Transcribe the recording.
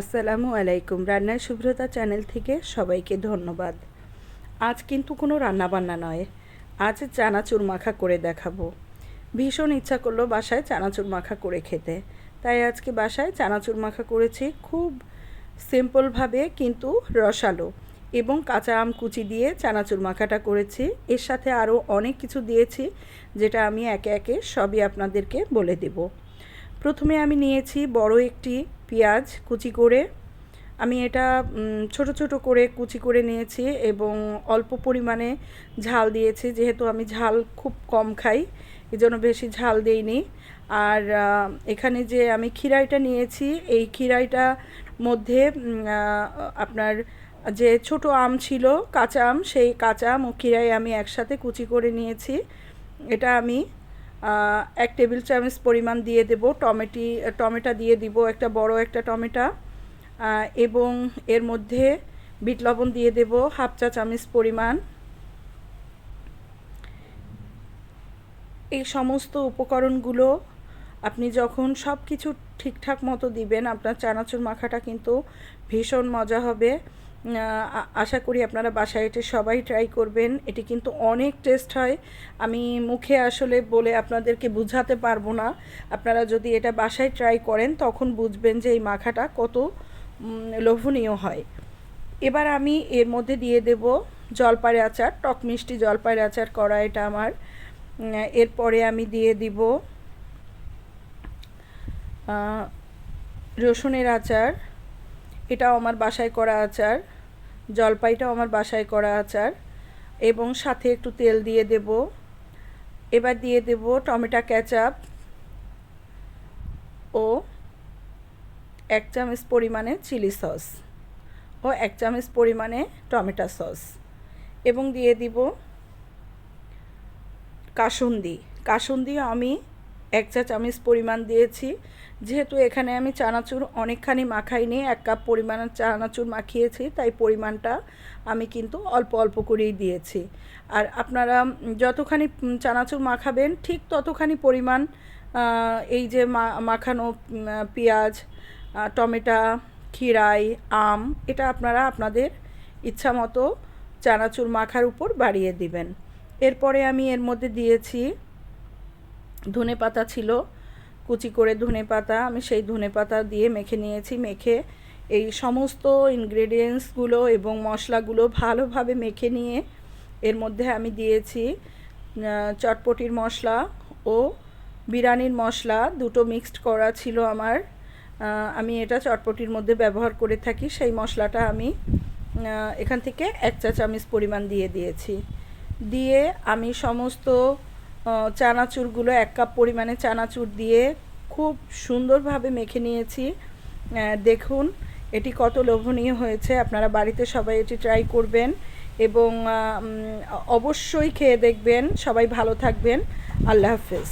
আসসালামু আলাইকুম রান্নার শুভ্রতা চ্যানেল থেকে সবাইকে ধন্যবাদ। আজ কিন্তু কোনো রান্নাবান্না নয়, আজ চানাচুর মাখা করে দেখাবো। ভীষণ ইচ্ছা করল বাসায় চানাচুর মাখা করে খেতে, তাই আজকে বাসায় চানাচুর মাখা করেছি খুব সিম্পলভাবে কিন্তু রসালো এবং কাঁচা আম কুচি দিয়ে চানাচুর মাখাটা করেছি। এর সাথে আরও অনেক কিছু দিয়েছি, যেটা আমি একে একে সবই আপনাদেরকে বলে দেবো। প্রথমে আমি নিয়েছি বড় একটি পেঁয়াজ কুচি করে, আমি এটা ছোট ছোট করে কুচি করে নিয়েছি এবং অল্প পরিমাণে ঝাল দিয়েছি। যেহেতু আমি ঝাল খুব কম খাই এই জন্য বেশি ঝাল দেইনি। আর এখানে যে আমি খিরাইটা নিয়েছি, এই খিরাইটা মধ্যে আপনার যে ছোট আম ছিল, কাঁচা আম, সেই কাঁচা আম ও খিরাই আমি একসাথে কুচি করে নিয়েছি। এটা আমি এক টেবিল চামচ পরিমাণ দিয়ে দেব, টমেটি, টমেটো দিয়ে দিব, একটা বড় একটা টমেটো এবং এর মধ্যে বিট লবণ দিয়ে দেব, হাফ চা চামচ পরিমাণ। এই সমস্ত উপকরণগুলো আপনি যখন সব কিছু ঠিকঠাক মতো দিবেন, আপনার চানাচুর মাখাটা কিন্তু ভীষণ মজা হবে। আশা করি আপনারা বাসায় এটি সবাই ট্রাই করবেন। এটি কিন্তু অনেক টেস্ট হয়। আমি মুখে আসলে বলে আপনাদেরকে বুঝাতে পারব না। আপনারা যদি এটা বাসায় ট্রাই করেন, তখন বুঝবেন যে এই মাখাটা কত লোভনীয় হয়। এবার আমি এর মধ্যে দিয়ে দেব জলপাই আচার, টক মিষ্টি জলপাই আচার করা এটা আমার। এরপরে আমি দিয়ে দিব রসুনের আচার। এটাও আমার বাসায় করা আচার। জলপাইটাও আমার বাসায় করা আচার এবং সাথে একটু তেল দিয়ে দেব। এবার দিয়ে দেব টমেটো ক্যাচাপ ও এক চামচ পরিমাণে চিলি সস ও এক চামচ পরিমাণে টমেটো সস এবং দিয়ে দিব কাসুন্দি। কাসুন্দি আমি এক চা চামচ পরিমাণ দিয়েছি। যেহেতু এখানে আমি চানাচুর অনেকখানি মাখাইনি, এক কাপ পরিমাণ চানাচুর মাখিয়েছি, তাই পরিমাণটা আমি কিন্তু অল্প অল্প করেই দিয়েছি। আর আপনারা যতখানি চানাচুর মাখাবেন, ঠিক ততখানি পরিমাণ এই যে মাখানো পেঁয়াজ টমেটো খিরাই আম, এটা আপনারা আপনাদের ইচ্ছা মতো চানাচুর মাখার উপর বাড়িয়ে দিবেন। এরপরে আমি এর মধ্যে দিয়েছি ধনে পাতা ছিল, কুচি করে ধনে পাতা আমি সেই ধনে পাতা দিয়ে মেখে নিয়েছি, মেখে এই সমস্ত ইনগ্রেডিয়েন্টসগুলো এবং মশলাগুলো ভালোভাবে মেখে নিয়ে এর মধ্যে আমি দিয়েছি চটপটির মশলা ও বিরিয়ানির মশলা, দুটো মিক্সড করা ছিল আমার। আমি এটা চটপটির মধ্যে ব্যবহার করে থাকি, সেই মশলাটা আমি এখান থেকে এক চা চামচ পরিমাণ দিয়ে দিয়েছি। দিয়ে আমি সমস্ত চানাচুরগুলো এক কাপ পরিমাণে চানাচুর দিয়ে খুব সুন্দরভাবে মেখে নিয়েছি। দেখুন, এটি কত লোভনীয় হয়েছে। আপনারা বাড়িতে সবাই এটি ট্রাই করবেন এবং অবশ্যই খেয়ে দেখবেন। সবাই ভালো থাকবেন। আল্লাহ হাফেজ।